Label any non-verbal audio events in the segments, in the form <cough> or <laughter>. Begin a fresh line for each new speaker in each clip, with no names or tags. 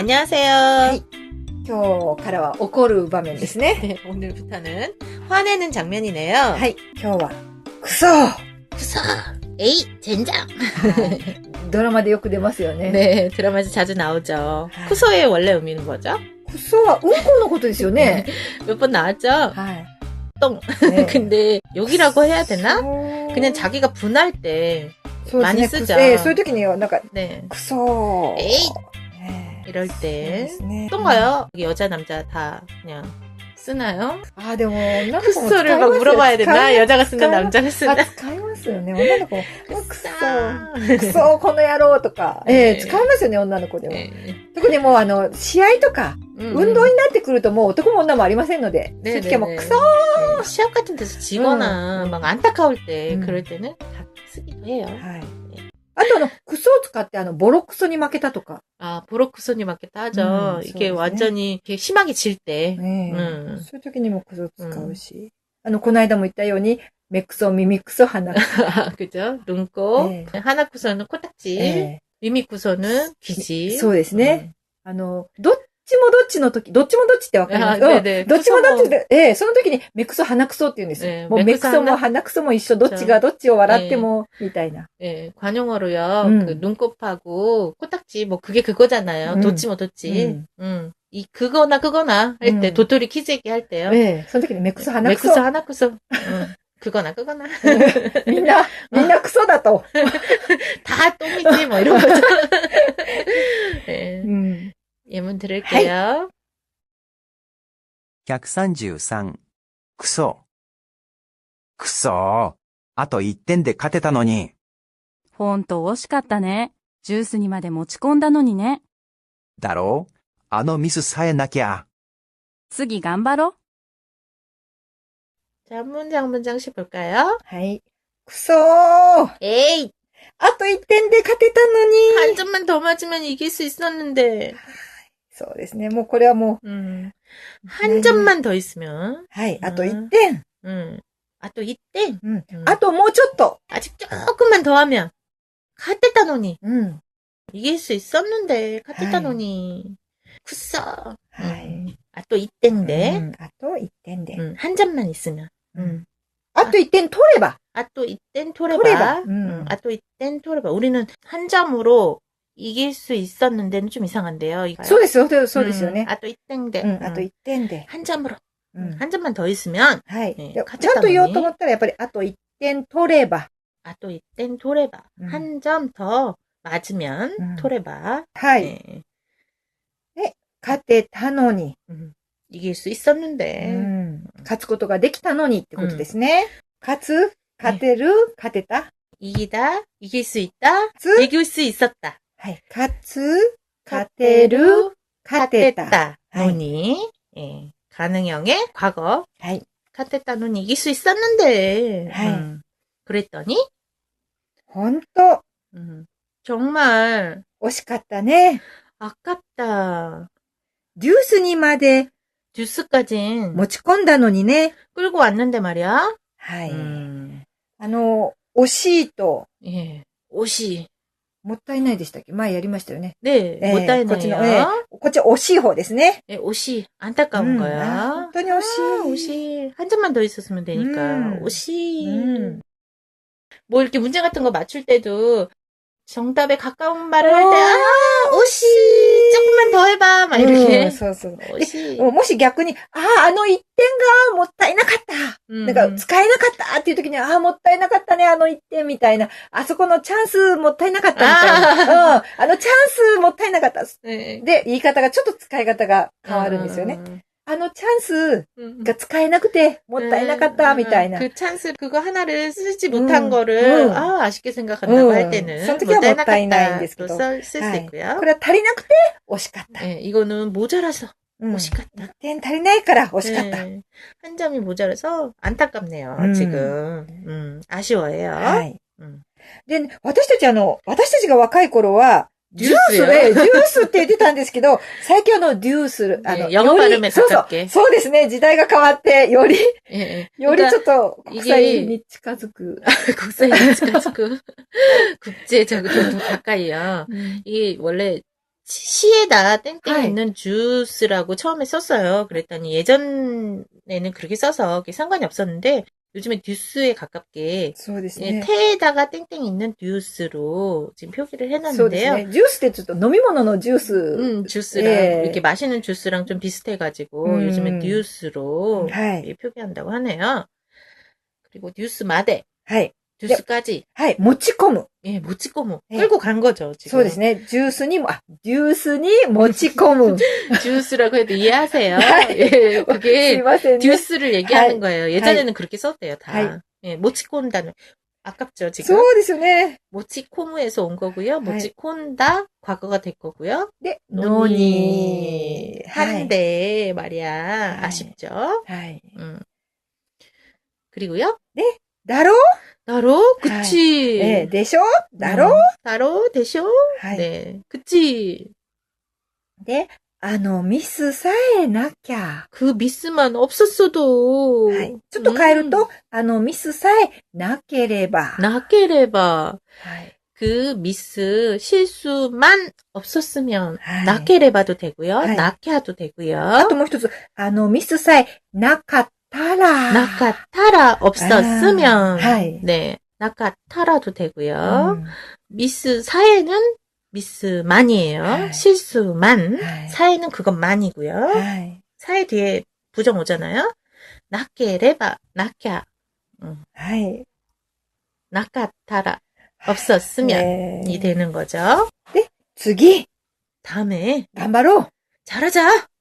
안녕하세요.
今日からは怒る場面ですね。 <laughs>
네, 오늘부터는 화내는 장면이네요.
はい。今日は、クソ
쿠서, 에이, 젠장. <laughs>
ドラマでよく出ますよね。
네, 드라마에서 자주 나오죠.
아.
쿠서의 원래 의미는 뭐죠?
クソはうんこのことですよね。 <laughs>
몇 번 나왔죠?
はい。
똥.
ね
근데 욕이라고 해야 되나?
クソ
그냥 자기가 분할 때,
そうですね
많이 쓰죠.
ええそういう時には、なんか、
네,
クソ
エイ
ね
이럴
そう
때
ですね
똥가요? 여기 여자 남자 다 그냥 쓰나요?
あ、でも、女の子も使います
쿠서를
よ
막 물어봐야 되나?
使い
여자가 쓰나?
使い
남자가
あ
쓰나?
使いますよね。女の子も、うわクソ
쿠서.
クソこの野郎とか。ええ
ね
使いますよね、女の子でも。
네.
特にもう、あの、試合とか、
음.
運動になってくるともう男も女もありませんので、そういう時はもうクソ
네, 시합 같은 데서 지거나
음.
막 안타까울 때
음.
그럴 때는 다 쓰기도 해요.
はい。あとあの、クソを使ってあの、ボロクソに負けたとか。
아 보로크손이 맞겠다 하죠.
음,
이게
そうですね
완전히 이렇게 심하게 질 때.
ねえ
うん
そういう時にもクソ使うし。あの、この間も言ったように、目クソ、耳<laughs> クソ、鼻クソ。
그죠? 눈곱.
네.
하나쿠서는 코딱지.
え
미미쿠서는 귀지.
えそうですね。あの、どっ ちもどっちの時、どっちもどっちってわかります
あ
うん
ねね
どっちもどっちで、ええその時に目クソ、鼻クソって言うんですよ。
ええ
もう目クソも鼻クソも一緒、どっちがどっちを笑っても、みたいな。
예, 관용어로요.
음.
그 눈곱하고 코딱지 뭐 그게 그거잖아요.
음.
도치 뭐 도치.
음.
음. 이 그거나 그거나 할 때
음.
도토리 키재기 할 때요.
ええその時に目クソ、鼻クソ
맥쿠서 。 하나쿠서. 음. 그거나 그거나.
みんな、みんなクソだと。
다 똥이지 뭐 이런 <laughs> 거죠. <laughs> 예,
うん。
예문 들을게요.
133クソ。クソ。あと1点で勝てたのに。
ほんと惜しかったね。ジュースにまで持ち込んだのにね。
だろうあのミスさえなきゃ。
次頑張ろ。
자, 문장 문장씩 볼까요?
はい。クソー
에이,
あと1点で勝てたの
한
に。
점만 더 맞으면 이길 수 있었는데.
そうですね。もうこれはもう、
음. 한 점만 더 있으면.
はい。あと
うん
1点。
음. 아, 또 이때.
うん。
음.
あともうちょっと。
아직 조금만 더 하면. 같았다 노니.
うん。
이길 수 있었는데, 같았다
아이.
노니. 쿠싸.
はい。
음. 아, 또 이때인데.
うんあと1点で。
음, 한 점만 있으면.
う
음.
あと1点取れば。
아, 또 이땐 토레바.
토레바. 음.
음, 아, 또 이땐 토레바. 우리는 한 점으로 이길 수 있었는데는 좀 이상한데요. 이거요.
そうですよ。そうですよ
음,
ね。
아, 또 이땐데.
うん。あと1点で。
한 점으로.
うん。
한 점만 더 있으면.
はい。
ね
で
勝てたのに
ちゃんと言おうと思ったら、やっぱりあと1点取れば。
아, 또 이땐 토레바.
음.
한 점 더 맞으면
음.
토레바.
はい。
네.
勝てたのに。
음, 이길 수 있었는데.
うん。勝つことができたのにってことですね。勝つ勝てる勝てた
이기다, 이길 수 있다,
つ
이길 수 있었다.
はい。勝つ勝てる勝てた。
다
하이.
노니. 예. 가능형의 과거.
はい。
카테타 눈 이길 수 있었는데.
하이.
음, 그랬더니,
ほんと、
음, 정말
惜しかったね。
아깝다.
デュースにまで
듀스까진
持ち込んだのにね。
끌고 왔는데 말이야.
はい。
음,
あの、惜しいと、
예. 옷이.
もったいないでしたっけ前やりましたよね。
네,
예,
못다이네요.
こっちのえこっち惜しい方ですね。
예, 옷이 안타까운
うん
거야.
あ本当に惜しい。
아, 옷이 한 점만 더 있었으면 되니까
음.
옷이
음.
뭐 이렇게 문제 같은 거 맞출 때도 정답에 가까운 말을 할 때
어,
아, 옷이 조금만 ね、
うん。そうそう。し。もし逆に、ああ、あの一点がもったいなかった。
うん、
なんか使えなかったっていう時に、ああ、もったいなかったね、あの一点みたいな。あそこのチャンスもったいなかったみたいな。あ,、うん、あのチャンスもったいなかった、で、言い方がちょっと使い方が変わるんですよね。
음,
あのチャンス
음.
が使えなくて、もったいなかった、みたいな。
그 찬스 그거 하나를 쓰지 못한
음,
거를
음.
아 아쉽게 생각한다고
음.
할 때는
선택이
못다이나갔다
못다이나인데스도.
또 쓸 수
はい。
있고요.
これは足りなくて、惜しかった。
예, 이거는 모자라서
うん。
惜しかった。
一点足りないから惜しかった。
네. 한 점이 모자라서 안타깝네요,
음.
지금. 음, 아쉬워해요.
はい。
うん
で、私たちあの、私たちが若い頃は、
デ
ジュースで、ジュースって言ってたんですけど、<laughs> 最近あの、デュース、あの、
ね영어
より
발음에
そうそう
가깝게
そうですね、時代が変わって、より、
예, 예.
よりちょっと国際
이게
に近づく。
국際가지고 <laughs> 국제적으로 더 가까이요. 이게 원래 시에다 땡땡
하이.
있는 주스라고 처음에 썼어요. 그랬더니 예전에는 그렇게 써서 그게 상관이 없었는데 요즘에 듀스에 가깝게
そうです
예,
ね。
테에다가 땡땡 있는 듀스로 지금 표기를
そうです
해놨는데요.
ね。ジュースってちょっと飲み物のジュース。
음, 주스랑
예.
이렇게 마시는 주스랑 좀 비슷해가지고
음.
요즘에 듀스로
하이.
예, 표기한다고 하네요. 그리고 듀스 마대,
はい。
듀스까지
はい。持ち込む。
예, 못 찍고 뭐
예.
끌고 간 거죠 지금.
そうですね。ジュースにも、あ、ジュースに持ち込む。
듀스라고 해도 이해하세요.
하이.
예,
すい
그게
ませんね。
듀스를 얘기하는
하이.
거예요. 예전에는 그렇게 썼대요 다.
하이.
예, 모치콘다는 아깝죠 지금.
そうですよね。
모치코무에서 온 거고요.
하이.
모치콘다 과거가 될 거고요.
で、
노니
のに。はい。
한데 말이야
하이.
아쉽죠.
はい。
음. 그리고요.
だろ
나로 그치.
ええ、でしょだろ
음, 나로 대쇼.
はい。
네, 그치.
で、あの、ミスさえなきゃ。
그 미스만 없었어도.
はい。ちょっと変える
음,
と、あの、ミスさえなければ。
나케레바.
はい。
그 미스 실수만 없었으면
하이.
나케레바도 되고요.
하이.
나케아도
あ
되고요.
ともう一つ、あの、ミスさえなかっ たら。
나카타라 없었으면
아, 하이.
네. 나카타라도
う
되고요.
ん
미스 사에는 미스만이에요.
하이.
실수만.
はい。
사에는 그것만이고요.
はい。
사에 뒤에 부정 오잖아요. 나케레바, 나캬,
はい。
나카타라 없었으면
네.
이 되는 거죠.
次、
다음에
頑張ろう。
잘하자.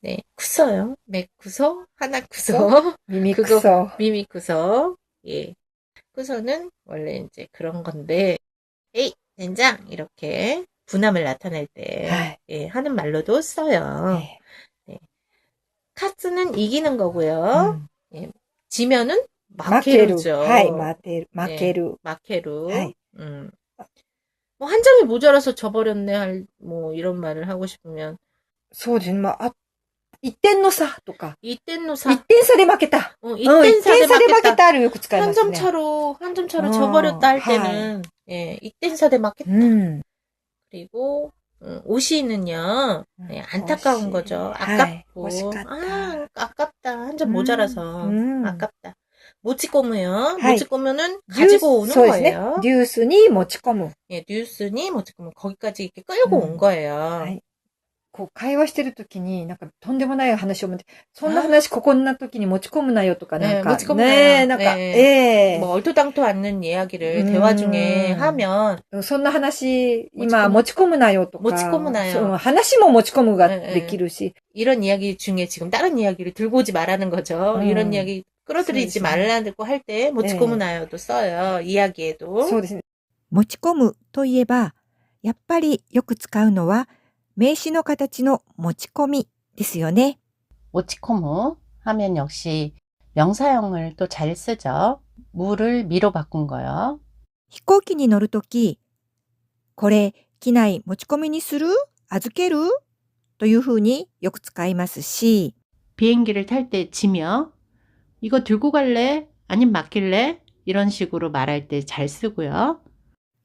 네, 쿠서요. 맥 쿠서, 하나 쿠서, 미미
쿠서,
미미 쿠서. 예, 쿠서는 원래 이제 그런 건데, 에이 된장 이렇게 분함을 나타낼 때 예, 하는 말로도 써요.
네. 네.
카츠는 이기는 거고요.
음. 예,
지면은 마케루죠.
네, 마케루. 마케루.
마케루. 음. 뭐, 한 점이 모자라서 져버렸네, 할, 뭐, 이런 말을 하고 싶으면,
そうですね。まあ、あ一点の差とか。
이땐노 사,
一点差で負けた。
어,
うん、一点
이땐
差で負け
사대
たるよく使いま
한
す
점
ね。
차로, 한 점 차로
어,
져버렸다 할
하이.
때는, 예, 이땐 사대 맞겠다.
うん。
그리고, 음, 오시는요, 네, 안타까운
오시.
거죠.
하이.
아깝고.
오시갔다.
아, 아깝다. 한 점
음,
모자라서.
음.
아깝다. 모찌꼬무요.
하이.
모찌꼬무는
ジュース
가지고 오는
そうですね
거예요.
。デュースに持ち込む。
예, 뉴스니 모찌꼬무 거기까지 이렇게 끌고
음.
온 거예요.
はい。こう、会話してるときに、なんか、とんでもない話を持って、そんな話ここんなときに持ち込むなよとか、なんか、
ね持ち込むなよ
ねえ、なんか、
ね
ええ
뭐 얼토당토 않는 이야기를
음.
대화 중에 하면
そんな話、
持ち込む
今、持ち込むなよとか。
持ち込むなよ
そう話も持ち込むが
ええ
できるし。
이런 이야기 중에 지금 다른 이야기를 들고 오지 말라는 거죠.
음.
이런 이야기 끌어들이지
그렇죠.
말라고 할 때 모찌꼬무 나요도 써요. 이야기에도.
そうですね。
持ち込むといえば、やっぱりよく使うのは名詞の形の持ち込みですよね。
모치코무 하면 역시 명사형을 또 잘 쓰죠. 무를 미로 바꾼 거요.
飛行機に乗るとき、これ機内持ち込みにする預けるというふうによく使いますし、
비행기를 탈 때 지며 이거 들고 갈래? 아님 맡길래? 이런 식으로 말할 때 잘 쓰고요.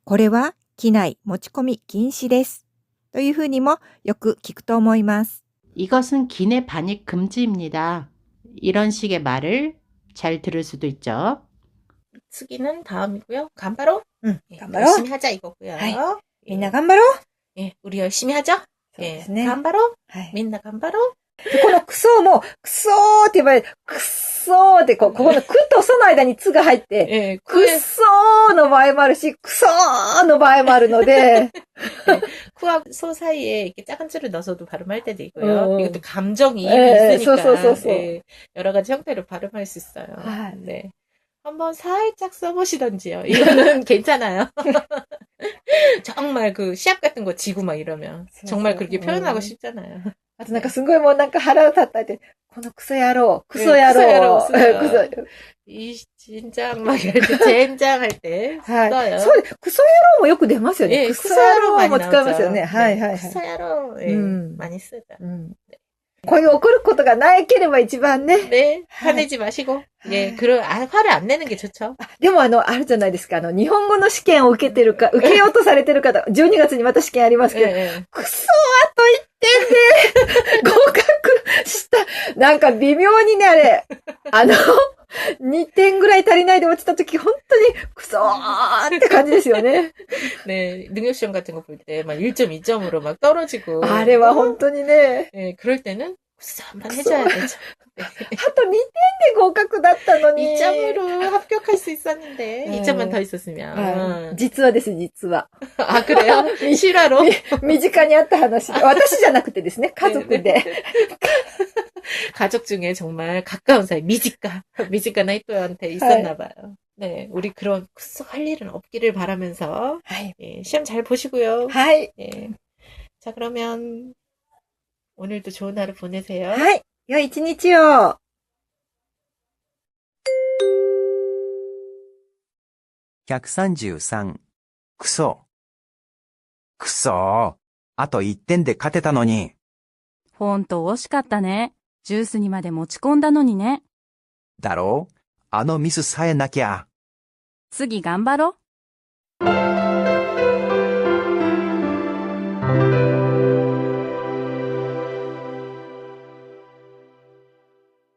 これは機内持ち込み禁止です。というふうにもよく聞くと思います。
이것은 기내 반입 금지입니다. 이런 식의 말을 잘 들을 수도 있죠.
쓰기는 다음이고요. 간바로.
うん。
예,
頑張ろう。
열심히 하자 이거고요.
하이.
예,
みんな頑張ろう。
예, 우리 열심히 하자.
そうで
예,
すね。
간바로.
はい。
민나 간바로.
でこのクソも、クソーって言われる、クソ ーってこう、ここのクとソの間にツが入って、
예,
ク
쿠에
ソーの場合もあるし、クソーの場合もあるので、
쿠와 소 사이에 이렇게 작은 줄을 넣어서도 발음할 때도 있고요.
어.
이것도 감정이
예,
있으니까
소, 소, 소, 소.
예, 여러 가지 형태로 발음할 수 있어요.
아.
네. 한번 살짝 써보시던지요. 이거는 <laughs> 괜찮아요. <laughs> 정말 그 시합 같은 거 지고 막 이러면 정말 그렇게 표현하고
음.
싶잖아요.
あとなんかすごいもうなんか腹立ったって、このクソ野郎、クソ野郎、
クソ野郎。<laughs>
いい、チン
ジャン曲げて、ジンジャン
入っ
て。はい。
そうで、クソ野郎もよく出ますよね。クソ野郎も使いますよね。はいはいはい。
ク
ソ
野郎、うん。
うん。こういう怒ることがないければ一番ね。
ね。
跳ね
じましご。시고 예,
하이.
그런 아, 화를 안 내는 게 좋죠.
でもあの、あるじゃないですか。あの、日本語の試験を受けてるか、受けようとされてる方、12月にまた試験ありますけ
예,
ど、
예.
くそあと1点で合<laughs> 格した。なんか微妙にね、あれ、あの、2点ぐらい足りないで落ちた時、本当に、くそーって感じですよね。
네, 능력 시험 같은 거 볼 때 막 1.2점으로 막 떨어지고
あれは本当にね、
예, 그럴 때는 쿠사 한번
쿠사.
해줘야 되 죠.
あと2点で合格だったのに。
2점으로 합격할 수 있었는데
음.
2점만 더 있었으면
はい実はです、実は。
아 그래요? 실화로?
身近にあった話。私じゃなくてですね、家族
네,
で。
네, <laughs> 네. 가족 중에 정말 가까운 사이 미지카 미지카 나이토한테 있었나 봐요. 네, 우리 그런 쿨썩 할 일은 없기를 바라면서
はい。
예, 시험 잘 보시고요.
はい。
예. 자 그러면 오늘도 좋은 하루 보내세요.
はい。良い一日を。
133クソクソあと1点で勝てたのに。
ほんと惜しかったね。ジュースにまで持ち込んだのにね。
だろ？うあのミスさえなきゃ。
次頑張ろ。